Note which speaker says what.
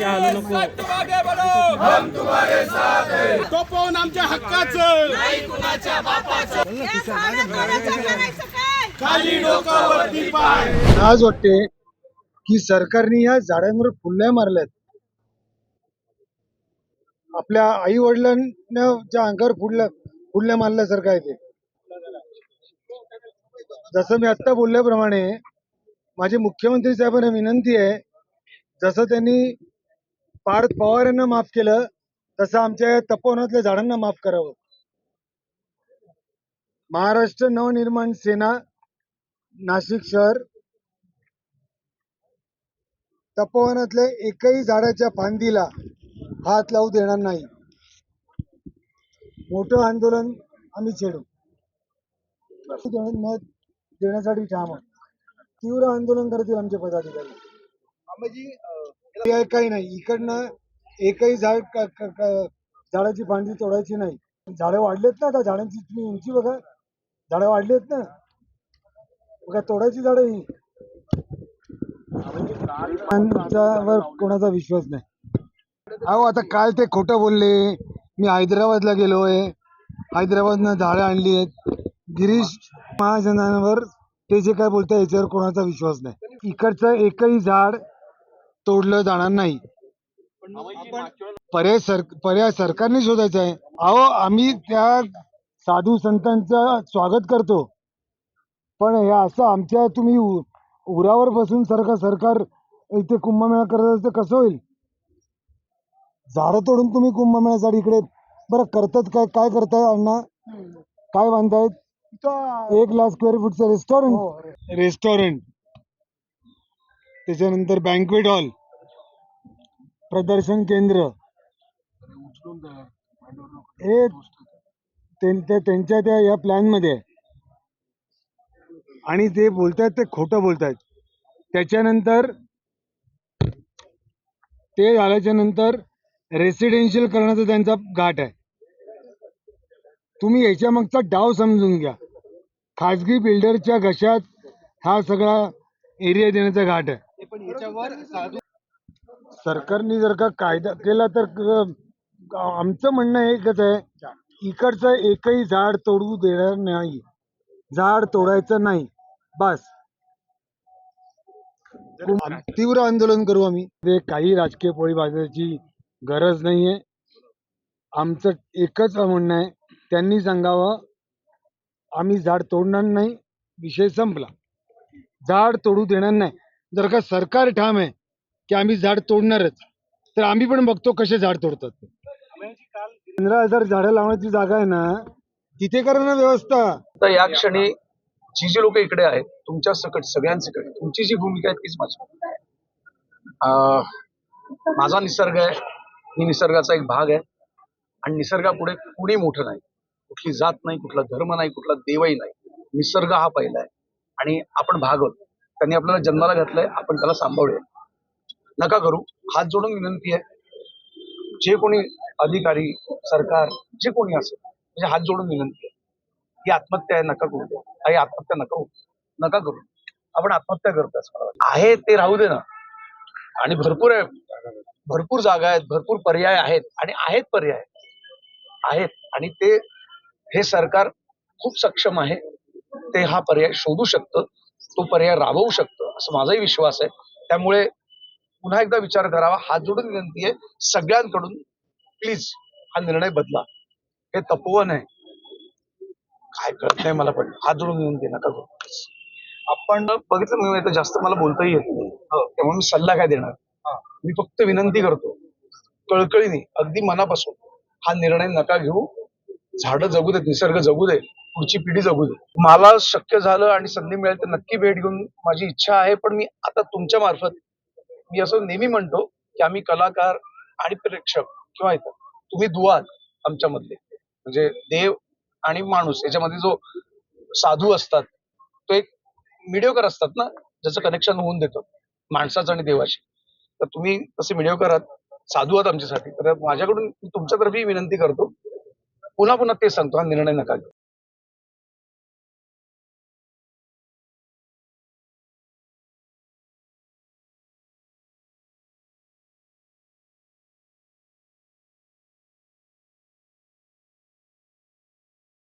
Speaker 1: मागे हलू नको.
Speaker 2: साथ है
Speaker 3: तो पाहून आमच्या हक्काचं.
Speaker 4: या झाडं तोडायचं करायचं काय
Speaker 3: खाली डोकं वरती पाय.
Speaker 5: आज वाटते की सरकारने या झाडांवर फुल्या मारल्यात. आपल्या आई वडिलांना ज्या अंगावर फुडल्या फुडल्या मारल्यासारखं आहे ते. जसं मी आत्ता बोलल्याप्रमाणे माझी मुख्यमंत्री साहेबांना विनंती आहे जसं त्यांनी पार्थ पवार यांना माफ केलं तसं आमच्या या तपोवनातल्या झाडांना माफ करावं. महाराष्ट्र नवनिर्माण सेना नाशिक शहर तपोवनातल्या एकही झाडाच्या फांदीला हात लावू देणार नाही. मोठं आंदोलन आम्ही छेडू. मत देण्यासाठी ठाम तीव्र आंदोलन करतील आमचे पदाधिकारी. पर्याय काही नाही. इकडनं एकही झाड झाडाची फांदी तोडायची नाही. झाडं वाढलेत ना आता झाडांची तुम्ही उंची बघा. झाडं वाढलेत ना. बघा तोडायची झाडं ही. कोणाचा विश्वास नाही. अहो आता काल ते खोटं बोलले. मी हैदराबादला गेलोय. हैदराबादनं झाडं आणली आहेत. गिरीश महाजनांवर ते जे काय बोलतात याच्यावर कोणाचा विश्वास नाही. इकडचं एकही झाड तोडलं जाणार नाही. पर्याय सर पर्याय सरकारने शोधायचा आहे. अहो आम्ही त्या साधू संतांचं स्वागत करतो. पण हे असं आमच्या तुम्ही उरावर बसून सरकार सरकार इथे कुंभमेळा करत असतं कसं होईल? झाडं तोडून तुम्ही कुंभमेळ्यासाठी इकडे बरं करतात काय काय करताय अण्णा? काय बांधतायत? एक लाख स्क्वेअर फूटचं रेस्टॉरंट रेस्टॉरंट त्याच्यानंतर बँकवेट हॉल प्रदर्शन केंद्र. हे त्यांच्या त्यांच्या त्या या प्लॅनमध्ये आहे. आणि ते बोलतायत ते खोटं बोलतायत. त्याच्यानंतर ते झाल्याच्यानंतर रेसिडेन्शियल करण्याचा त्यांचा घाट आहे. तुम्ही याच्या मागचा डाव समजून घ्या. खाजगी बिल्डरच्या घशात हा सगळा एरिया देण्याचा घाट आहे. सरकारने जर का कायदा केला तर आमचं म्हणणं एकच आहे इकडचं एकही झाड तोडू देणार नाही. झाड तोडायचं नाही. बस. तीव्र आंदोलन करू आम्ही. ते काही राजकीय पोळी भाजण्याची गरज नाहीये. आमचं एकच म्हणणं आहे त्यांनी सांगावं आम्ही झाड तोडणार नाही विषय संपला. झाड तोडू देणार नाही. जर का सरकार ठाम आहे की आम्ही झाड तोडणारच तर आम्ही पण बघतो कसे झाड तोडतात ते. पंधरा हजार झाडं लावण्याची जागा आहे ना तिथे करा ना व्यवस्था.
Speaker 6: तर या क्षणी जी जी लोक इकडे आहेत तुमच्या सकट सगळ्यांसकट तुमची जी भूमिका आहे तीच माझी. अं, माझा निसर्ग आहे मी निसर्गाचा एक भाग आहे आणि निसर्गापुढे कुणी मोठं नाही. कुठली जात नाही कुठला धर्म नाही कुठला देवही नाही. निसर्ग हा पहिला आहे. आणि आपण भाग आहोत त्यांनी आपल्याला जन्माला घातलंय आपण त्याला सांभाळूया. नका करू. हात जोडून विनंती आहे. जे कोणी अधिकारी सरकार जे कोणी असेल म्हणजे हात जोडून विनंती आहे. ही आत्महत्या आहे नका करू. द्या आत्महत्या नका होऊ. नका करू. आपण आत्महत्या करतोय असं आहे ते राहू दे ना. आणि भरपूर आहे. भरपूर जागा आहेत भरपूर पर्याय आहेत आणि आहेत पर्याय. आहेत. आणि ते हे सरकार खूप सक्षम आहे. ते हा पर्याय शोधू शकतं. तो पर्याय राबवू शकतं असं माझाही विश्वास आहे. त्यामुळे पुन्हा एकदा विचार करावा हात जोडून विनंती आहे सगळ्यांकडून प्लीज हा निर्णय बदला. हे तपोवन आहे. काय कळत नाही मला पण हात जोडून विनंती नका करू. आपण बघितलं मी जास्त मला बोलताही येत नाही. त्यामुळे मी सल्ला काय देणार? मी फक्त विनंती करतो कळकळीने अगदी मनापासून हा निर्णय नका घेऊ. झाडं जगू देत निसर्ग जगू दे पुढची पिढी जगू दे. मला शक्य झालं आणि संधी मिळेल तर नक्की भेट घेऊन माझी इच्छा आहे पण मी आता तुमच्या मार्फत मी असं नेहमी म्हणतो की आम्ही कलाकार आणि प्रेक्षक किंवा इतर तुम्ही दुवा आमच्यामधले. म्हणजे देव आणि माणूस याच्यामध्ये जो साधू असतात तो एक मिडिओकर असतात ना ज्याचं कनेक्शन होऊन देतो माणसाचं आणि देवाशी तर तुम्ही तसे मिडिओकर आहात साधू आहात आमच्यासाठी. तर माझ्याकडून तुमच्यातर्फे विनंती करतो पुन्हा पुन्हा ते सांगतो हा निर्णय नका घेऊ.